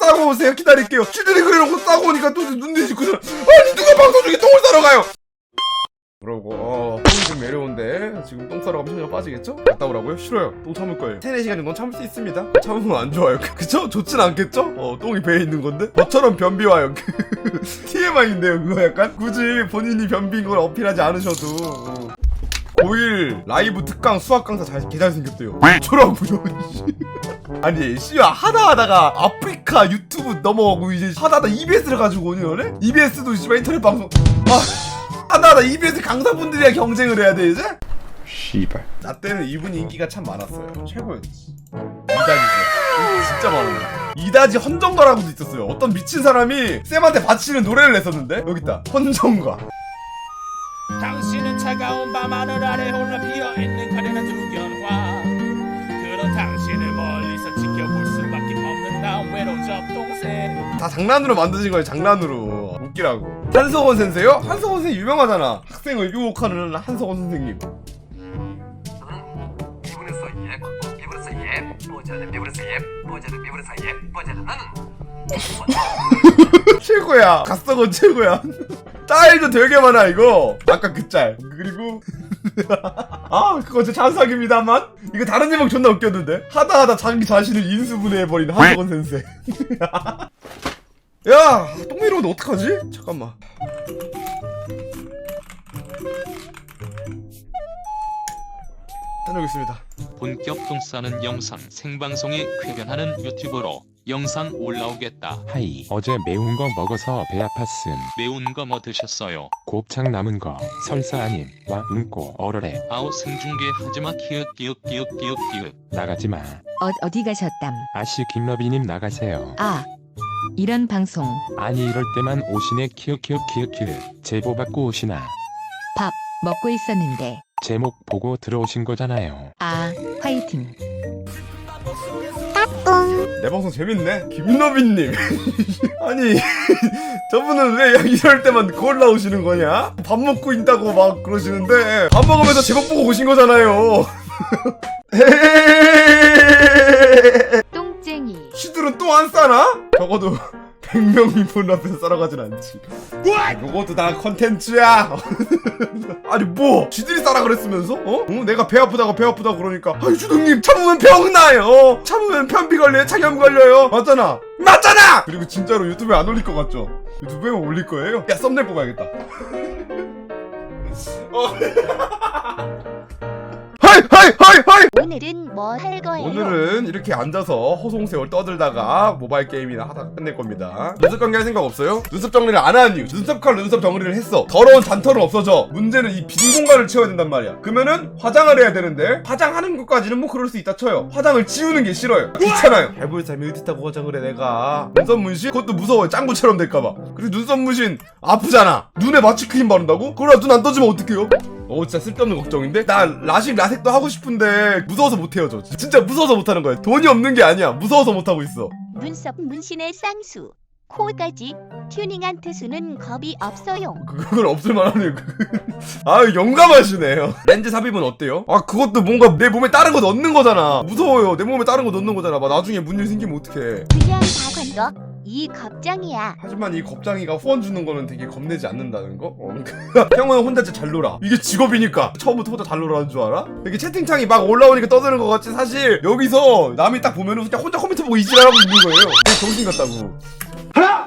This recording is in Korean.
싸고 오세요. 기다릴게요. 쥐들이 그래놓고 싸고 오니까 또 눈이 짓고 아니 누가 방송 중에 똥을 싸러 가요? 그러고 어 똥이 좀 매려운데 지금 똥 싸러 가면 천장 빠지겠죠? 갔다 오라고요? 싫어요. 똥 참을 거예요. 3, 4시간 정도는 참을 수 있습니다. 참으면 안 좋아요. 그쵸? 좋진 않겠죠? 어 똥이 배에 있는 건데? 저처럼 변비 와요. TMI인데요 그거 약간? 굳이 본인이 변비인 걸 어필하지 않으셔도. 어. 고1 라이브 특강 수학 강사 잘 개 잘 생겼대요. 어쩌라고요 아니 씨야 하다 하다가 아프리카 유튜브 넘어가고 이제 하다 하다 EBS를 가지고 오니 그래? EBS도 씨발 인터넷 방송. 아 하다 하다 EBS 강사분들이랑 경쟁을 해야 돼 이제? 씨발. 나 때는 이분이 인기가 참 많았어요. 최고였지. 이다지죠 인기 진짜 많아요 이다지 헌정가라고도 있었어요. 어떤 미친 사람이 쌤한테 바치는 노래를 냈었는데? 여기 있다. 헌정가 당신은 차가운 밤 하늘 아래 홀라 피어있는 가련한 두견화 그런 당신을 멀리서 지켜볼 수밖에 없는 나 외로운 접동생. 다 장난으로 만드신 거예요 장난으로. 웃기라고. 한석원 선생요? 한석원 선생 유명하잖아. 학생을 유혹하는 한석원 선생님. 미국에서 예뻐져는 나는 최고야. 갓석원 최고야 짤도 되게 많아 이거. 아까 그 짤. 그리고 아 그거 제 잔삭입니다만? 이거 다른 제목 존나 웃겼는데? 하다 하다 자기 자신을 인수분해해버린 한석원 선생 야 똥미로운데 어떡하지? 잠깐만. 다녀오겠습니다. 본격 똥 싸는 영상 생방송에 쾌변하는 유튜버로 영상 올라오겠다. 하이. 어제 매운 거 먹어서 배 아팠음. 매운 거 뭐 드셨어요? 곱창 남은 거. 설사 아님. 와 응꼬 얼얼해. 아우 생중계 하지마 키읔 키읔 키읔 키읔 키읔. 나가지 마. 어, 어디 가셨담? 아씨 김러비님 나가세요. 아, 이런 방송 아니 이럴 때만 오시네 키읔 키읔 키읔 키읔. 제보 받고 오시나. 밥 먹고 있었는데 제목 보고 들어오신 거잖아요. 아, 화이팅. 내 방송 재밌네? 김노빈님. 아니 저분은 왜 이럴 때만 그걸 나오시는 거냐? 밥 먹고 있다고 막 그러시는데 밥 먹으면서 제목 보고 오신 거잖아요. 똥쟁이. 시들은 또안 싸나? 적어도 100명이 문 앞에서 싸러가진 않지. 아, 요것도 다 컨텐츠야. 아니 뭐? 지들이 싸라 그랬으면서? 어? 어? 내가 배 아프다고 배 아프다고 그러니까. 아이 주둥님 참으면 병나요. 참으면 편비 걸려요? 장염 걸려요? 맞잖아. 맞잖아! 그리고 진짜로 유튜브에 안 올릴 것 같죠? 유튜브에 올릴 거예요? 야 썸네일 뽑아야겠다. 어. 하이 하이 하이 오늘은 뭐 할 거예요? 오늘은 이렇게 앉아서 허송세월 떠들다가 모바일 게임이나 하다가 끝낼 겁니다. 눈썹 관계할 생각 없어요? 눈썹 정리를 안 하는 이유. 눈썹 칼로 눈썹 정리를 했어. 더러운 잔털은 없어져. 문제는 이 빈 공간을 채워야 된단 말이야. 그러면은 화장을 해야 되는데 화장하는 것까지는 뭐 그럴 수 있다 쳐요. 화장을 지우는 게 싫어요. 귀찮아요. 해볼 삶이 어딨다고 화장을 해 내가. 눈썹 문신? 그것도 무서워요. 짱구처럼 될까봐. 그리고 눈썹 문신 아프잖아. 눈에 마취 크림 바른다고? 그러다 눈안 떠지면 어떡해요? 어 진짜 쓸데없는 걱정인데? 나 라식 라섹도 하고 싶은데 무서워서 못 헤어져 진짜 무서워서 못 하는 거야. 돈이 없는 게 아니야. 무서워서 못 하고 있어. 눈썹 문신의 쌍수, 코까지 튜닝한 투수는 겁이 없어요. 그- 그건 없을 만하네요. 아 용감하시네요. 렌즈 삽입은 어때요? 아 그것도 뭔가 내 몸에 다른 거 넣는 거잖아. 무서워요. 내 몸에 다른 거 넣는 거잖아. 막 나중에 문일 생기면 어떡해. 그냥 다 건거 이 겁장이야. 하지만 이 겁장이가 후원 주는 거는 되게 겁내지 않는다는 거? 어. 형은 혼자 진짜 잘 놀아. 이게 직업이니까. 처음부터 혼자 잘 놀아는 줄 알아? 이게 채팅창이 막 올라오니까 떠드는 것 같지 사실 여기서 남이 딱 보면은 그냥 혼자 컴퓨터 보고 이지랄하고 있는 거예요. 정신 같다고. 하나,